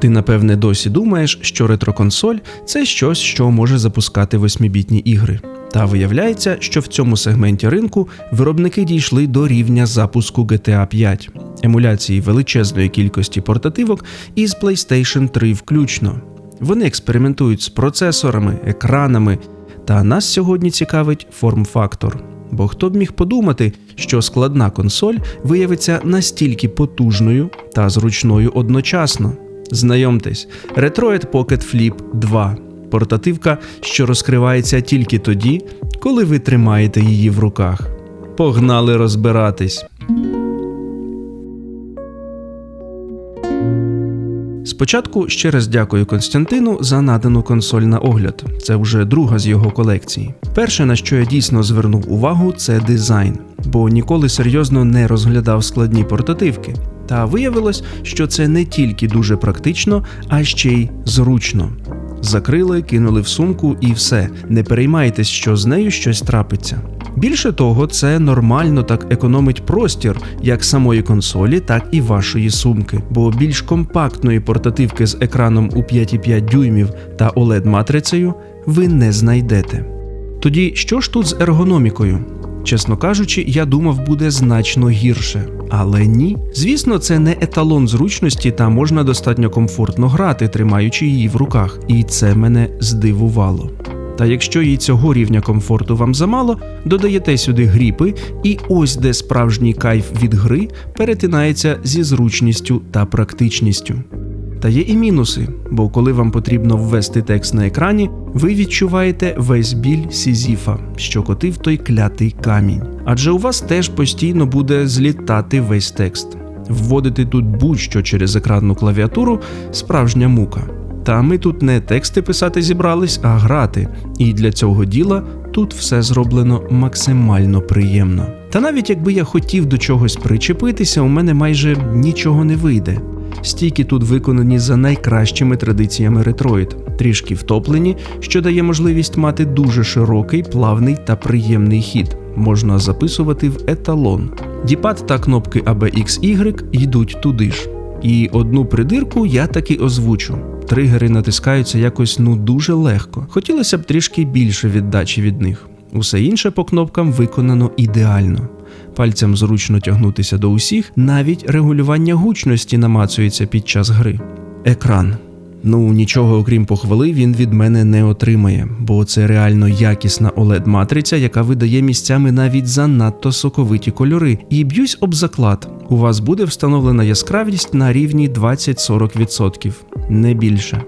Ти напевне досі думаєш, що ретроконсоль це щось, що може запускати восьмібітні ігри. Та виявляється, що в цьому сегменті ринку виробники дійшли до рівня запуску GTA 5, емуляції величезної кількості портативок із PlayStation 3 включно. Вони експериментують з процесорами, екранами, та нас сьогодні цікавить форм-фактор. Бо хто б міг подумати, що складна консоль виявиться настільки потужною та зручною одночасно. Знайомтесь, Retroid Pocket Flip 2 портативка, що розкривається тільки тоді, коли ви тримаєте її в руках. Погнали розбиратись. Спочатку ще раз дякую Константину за надану консоль на огляд. Це вже друга з його колекції. Перше, на що я дійсно звернув увагу, це дизайн, бо ніколи серйозно не розглядав складні портативки. Та виявилось, що це не тільки дуже практично, а ще й зручно. Закрили, кинули в сумку і все. Не переймайтесь, що з нею щось трапиться. Більше того, це нормально так економить простір як самої консолі, так і вашої сумки, бо більш компактної портативки з екраном у 5,5 дюймів та oled матрицею ви не знайдете. Тоді що ж тут з ергономікою? Чесно кажучи, я думав, буде значно гірше. Але ні. Звісно, це не еталон зручності, та можна достатньо комфортно грати, тримаючи її в руках. І це мене здивувало. Та якщо їй цього рівня комфорту вам замало, додаєте сюди гріпи, і ось де справжній кайф від гри перетинається зі зручністю та практичністю. Та є і мінуси, бо коли вам потрібно ввести текст на екрані, ви відчуваєте весь біль Сізіфа, що котив той клятий камінь. Адже у вас теж постійно буде злітати весь текст. Вводити тут будь-що через екранну клавіатуру справжня мука. Та ми тут не тексти писати зібрались, а грати. І для цього діла тут все зроблено максимально приємно. Та навіть якби я хотів до чогось причепитися, у мене майже нічого не вийде. Стійки тут виконані за найкращими традиціями Retroid, трішки втоплені, що дає можливість мати дуже широкий, плавний та приємний хід. Можна записувати в еталон. Діпад та кнопки ABXY йдуть туди ж. І одну придирку я таки озвучу. Тригери натискаються якось ну дуже легко. Хотілося б трішки більше віддачі від них. Усе інше по кнопкам виконано ідеально. Пальцем зручно тягнутися до усіх, навіть регулювання гучності намацується під час гри. Екран. Ну нічого окрім похвали він від мене не отримає, бо це реально якісна oled матриця яка видає місцями навіть занадто соковиті кольори. І б'юсь об заклад. У вас буде встановлена яскравість на рівні 20-40%, не більше.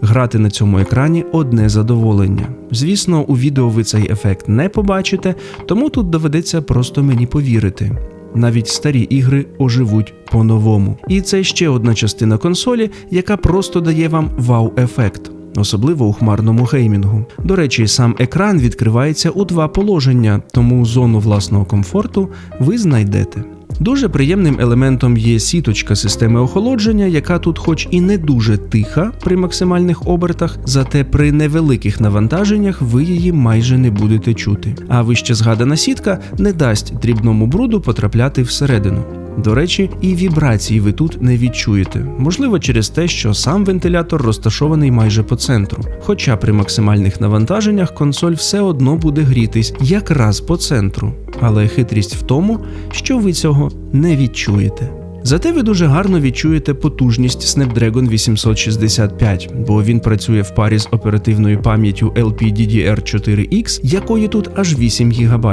Грати на цьому екрані одне задоволення. Звісно, у відео ви цей ефект не побачите, тому тут доведеться просто мені повірити. Навіть старі ігри оживуть по-новому. І це ще одна частина консолі, яка просто дає вам вау-ефект. Особливо у хмарному геймінгу. До речі, сам екран відкривається у два положення, тому зону власного комфорту ви знайдете. Дуже приємним елементом є сіточка системи охолодження, яка тут, хоч і не дуже тиха при максимальних обертах, зате при невеликих навантаженнях ви її майже не будете чути. А вище згадана сітка не дасть дрібному бруду потрапляти всередину. До речі, і вібрації ви тут не відчуєте, можливо, через те, що сам вентилятор розташований майже по центру. Хоча при максимальних навантаженнях консоль все одно буде грітись якраз по центру. Але хитрість в тому, що ви цього не відчуєте. Зате ви дуже гарно відчуєте потужність Snapdragon 865, бо він працює в парі з оперативною пам'яттю LPDDR4X, якої тут аж 8 ГБ.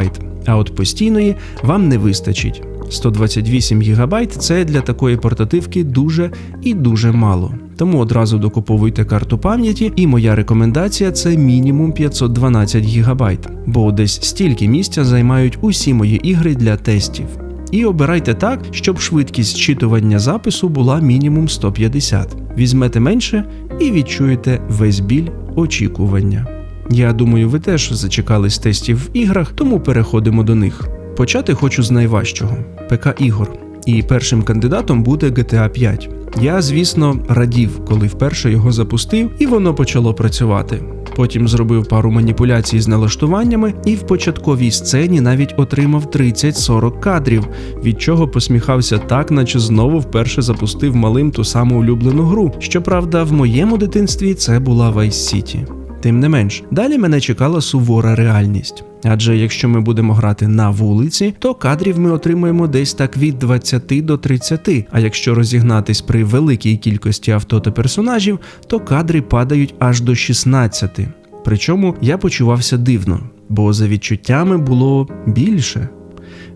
А от постійної вам не вистачить. 128 ГБ це для такої портативки дуже і дуже мало. Тому одразу докуповуйте карту пам'яті, і моя рекомендація це мінімум 512 ГБ, бо десь стільки місця займають усі мої ігри для тестів. І обирайте так, щоб швидкість зчитування запису була мінімум 150. Візьмете менше і відчуєте весь біль очікування. Я думаю, ви теж зачекались тестів в іграх, тому переходимо до них. Почати хочу з найважчого ПК ігор. І першим кандидатом буде GTA 5. Я, звісно, радів, коли вперше його запустив, і воно почало працювати. Потім зробив пару маніпуляцій з налаштуваннями, і в початковій сцені навіть отримав 30-40 кадрів, від чого посміхався так, наче знову вперше запустив малим ту саму улюблену гру. Щоправда, в моєму дитинстві це була Vice City. Тим не менш, далі мене чекала сувора реальність. Адже якщо ми будемо грати на вулиці, то кадрів ми отримуємо десь так від 20 до 30, а якщо розігнатись при великій кількості авто та персонажів, то кадри падають аж до 16. Причому я почувався дивно, бо за відчуттями було більше.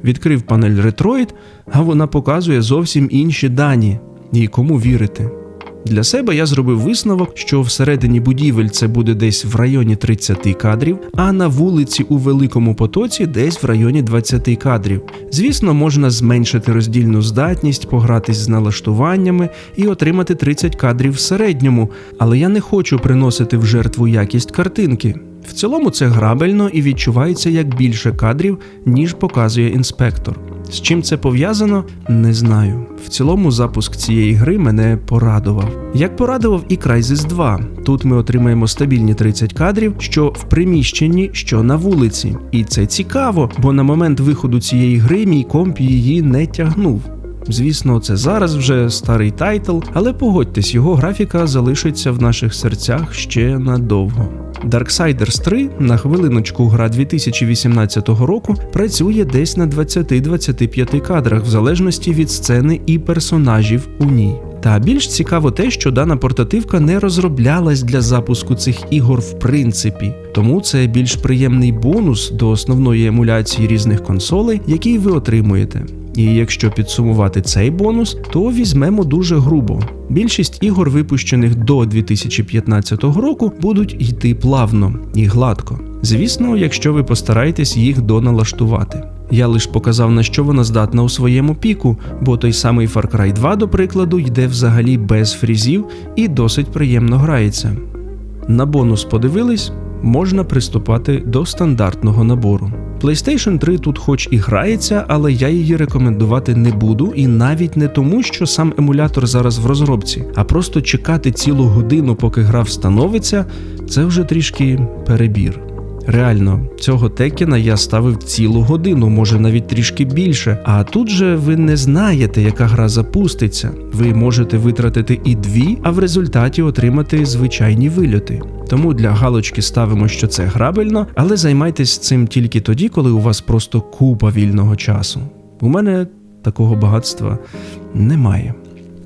Відкрив панель Retroid, а вона показує зовсім інші дані. І кому вірити? Для себе я зробив висновок, що всередині будівель це буде десь в районі 30 кадрів, а на вулиці у великому потоці десь в районі 20 кадрів. Звісно, можна зменшити роздільну здатність, погратись з налаштуваннями і отримати 30 кадрів в середньому, але я не хочу приносити в жертву якість картинки. В цілому це грабельно і відчувається як більше кадрів, ніж показує інспектор. З чим це пов'язано, не знаю. В цілому запуск цієї гри мене порадував. Як порадував і Crysis 2. Тут ми отримаємо стабільні 30 кадрів, що в приміщенні, що на вулиці. І це цікаво, бо на момент виходу цієї гри мій комп її не тягнув. Звісно, це зараз вже старий тайтл, але погодьтесь, його графіка залишиться в наших серцях ще надовго. Darksiders 3 на хвилиночку гра 2018 року працює десь на 20-25 кадрах, в залежності від сцени і персонажів у ній. Та більш цікаво те, що дана портативка не розроблялась для запуску цих ігор в принципі, тому це більш приємний бонус до основної емуляції різних консолей, які ви отримуєте. І якщо підсумувати цей бонус, то візьмемо дуже грубо. Більшість ігор, випущених до 2015 року, будуть йти плавно і гладко. Звісно, якщо ви постараєтесь їх доналаштувати. Я лише показав на що вона здатна у своєму піку, бо той самий Far Cry 2, до прикладу, йде взагалі без фрізів і досить приємно грається. На бонус подивились, можна приступати до стандартного набору. PlayStation 3 тут хоч і грається, але я її рекомендувати не буду, і навіть не тому, що сам емулятор зараз в розробці, а просто чекати цілу годину, поки гра встановиться, це вже трішки перебір. Реально, цього текена я ставив цілу годину, може навіть трішки більше. А тут же ви не знаєте, яка гра запуститься. Ви можете витратити і дві, а в результаті отримати звичайні вильоти. Тому для галочки ставимо, що це грабельно, але займайтесь цим тільки тоді, коли у вас просто купа вільного часу. У мене такого багатства немає.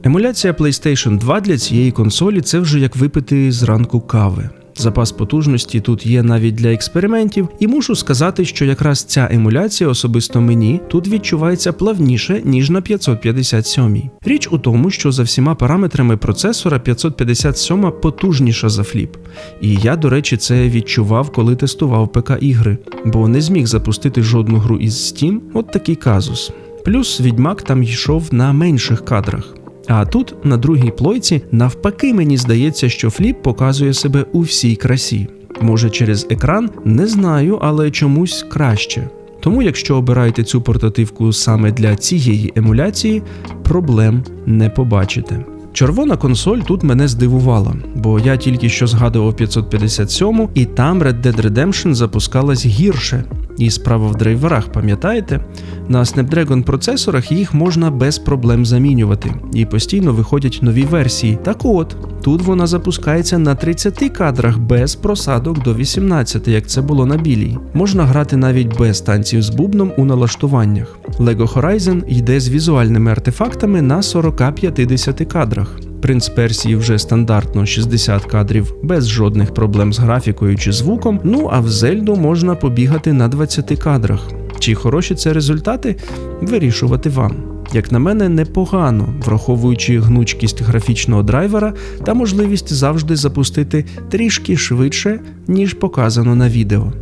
Емуляція PlayStation 2 для цієї консолі це вже як випити зранку кави. Запас потужності тут є навіть для експериментів, і мушу сказати, що якраз ця емуляція особисто мені тут відчувається плавніше, ніж на 557. Річ у тому, що за всіма параметрами процесора 557 потужніша за фліп. І я, до речі, це відчував, коли тестував ПК ігри, бо не зміг запустити жодну гру із Steam, от такий казус. Плюс відьмак там йшов на менших кадрах. А тут, на другій плойці, навпаки, мені здається, що фліп показує себе у всій красі. Може, через екран не знаю, але чомусь краще. Тому, якщо обираєте цю портативку саме для цієї емуляції, проблем не побачите. Червона консоль тут мене здивувала, бо я тільки що згадував 557 і там Red Dead Redemption запускалась гірше. І справа в драйверах, пам'ятаєте? На Snapdragon процесорах їх можна без проблем замінювати, і постійно виходять нові версії. Так от, тут вона запускається на 30 кадрах без просадок до 18, як це було на білій. Можна грати навіть без танців з бубном у налаштуваннях. LEGO Horizon йде з візуальними артефактами на 40-50 кадрах. Принц Персії вже стандартно 60 кадрів без жодних проблем з графікою чи звуком. Ну а в Зельду можна побігати на 20 кадрах. Чи хороші це результати? Вирішувати вам. Як на мене, непогано, враховуючи гнучкість графічного драйвера та можливість завжди запустити трішки швидше, ніж показано на відео.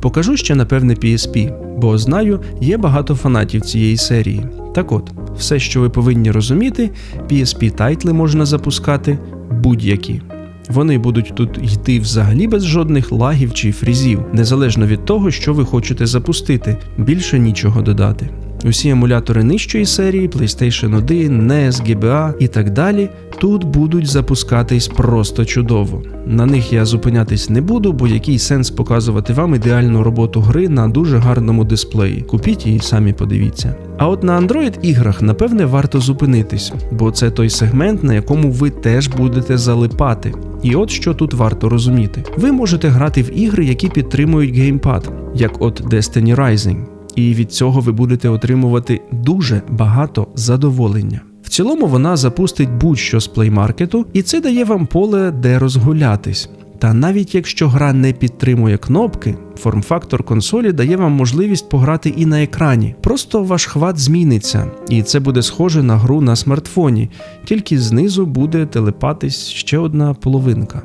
Покажу ще напевне PSP, бо знаю, є багато фанатів цієї серії. Так от, все, що ви повинні розуміти, PSP тайтли можна запускати будь-які. Вони будуть тут йти взагалі без жодних лагів чи фрізів, незалежно від того, що ви хочете запустити, більше нічого додати. Усі емулятори нижчої серії, PlayStation 1, NES, GBA і так далі, тут будуть запускатись просто чудово. На них я зупинятись не буду, бо який сенс показувати вам ідеальну роботу гри на дуже гарному дисплеї. Купіть і самі подивіться. А от на Android іграх, напевне, варто зупинитись, бо це той сегмент, на якому ви теж будете залипати. І от що тут варто розуміти: ви можете грати в ігри, які підтримують геймпад, як от Destiny Rising, і від цього ви будете отримувати дуже багато задоволення. В цілому вона запустить будь-що з плеймаркету, і це дає вам поле, де розгулятись. Та навіть якщо гра не підтримує кнопки, форм-фактор консолі дає вам можливість пограти і на екрані. Просто ваш хват зміниться, і це буде схоже на гру на смартфоні, тільки знизу буде телепатись ще одна половинка.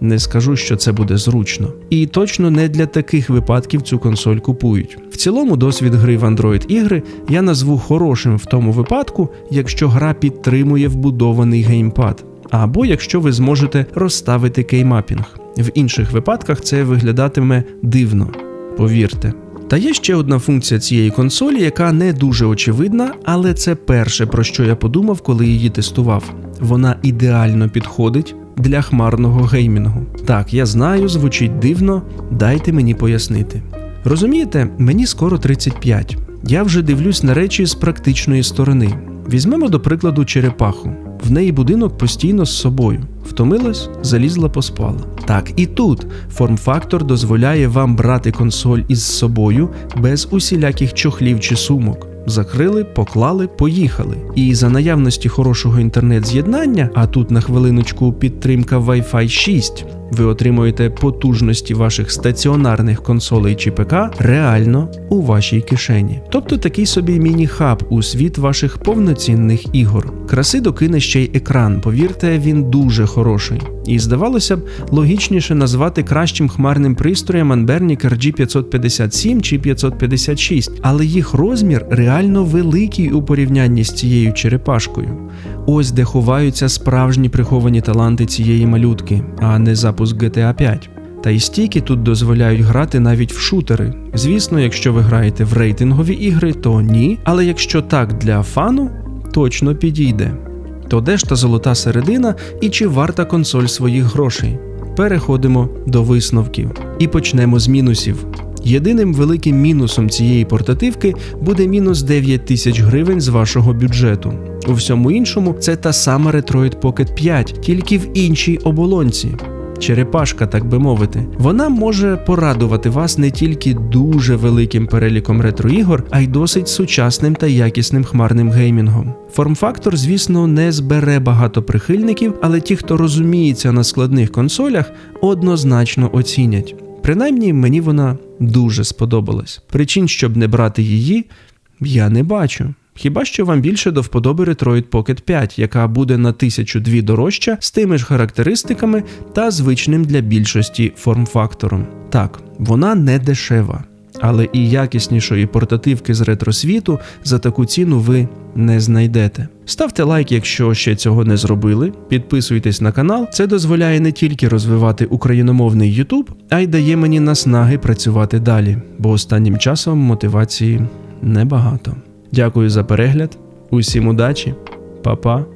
Не скажу, що це буде зручно. І точно не для таких випадків цю консоль купують. В цілому, досвід гри в Android ігри я назву хорошим в тому випадку, якщо гра підтримує вбудований геймпад, або якщо ви зможете розставити кеймапінг. В інших випадках це виглядатиме дивно, повірте. Та є ще одна функція цієї консолі, яка не дуже очевидна, але це перше, про що я подумав, коли її тестував. Вона ідеально підходить для хмарного геймінгу. Так, я знаю, звучить дивно, дайте мені пояснити. Розумієте, мені скоро 35. Я вже дивлюсь на речі з практичної сторони. Візьмемо до прикладу черепаху. В неї будинок постійно з собою. Втомилась, залізла, поспала. Так і тут форм-фактор дозволяє вам брати консоль із собою без усіляких чохлів чи сумок. Закрили, поклали, поїхали. І за наявності хорошого інтернет-з'єднання, а тут на хвилиночку підтримка Wi-Fi 6, ви отримуєте потужності ваших стаціонарних консолей чи ПК реально у вашій кишені. Тобто такий собі міні-хаб у світ ваших повноцінних ігор. Краси докине ще й екран, повірте, він дуже хороший. І здавалося б, логічніше назвати кращим хмарним пристроєм Anbernic RG557 чи 556, але їх розмір реально великий у порівнянні з цією черепашкою. Ось де ховаються справжні приховані таланти цієї малютки, а не запуск GTA 5. Та й стійки тут дозволяють грати навіть в шутери. Звісно, якщо ви граєте в рейтингові ігри, то ні. Але якщо так для фану, точно підійде. То де ж та золота середина і чи варта консоль своїх грошей? Переходимо до висновків і почнемо з мінусів. Єдиним великим мінусом цієї портативки буде мінус 9 тисяч гривень з вашого бюджету. У всьому іншому це та сама Retroid Pocket 5, тільки в іншій оболонці. Черепашка, так би мовити, вона може порадувати вас не тільки дуже великим переліком ретро-ігор, а й досить сучасним та якісним хмарним геймінгом. Форм-фактор, звісно, не збере багато прихильників, але ті, хто розуміється на складних консолях, однозначно оцінять. Принаймні мені вона дуже сподобалась. Причин, щоб не брати її, я не бачу. Хіба що вам більше до вподоби Retroid Pocket 5, яка буде на 1002 дорожча з тими ж характеристиками та звичним для більшості форм-фактором. Так, вона не дешева, але і якіснішої портативки з ретро-світу за таку ціну ви не знайдете. Ставте лайк, якщо ще цього не зробили. Підписуйтесь на канал. Це дозволяє не тільки розвивати україномовний YouTube, а й дає мені наснаги працювати далі, бо останнім часом мотивації небагато. Дякую за перегляд, усім удачі, па-па.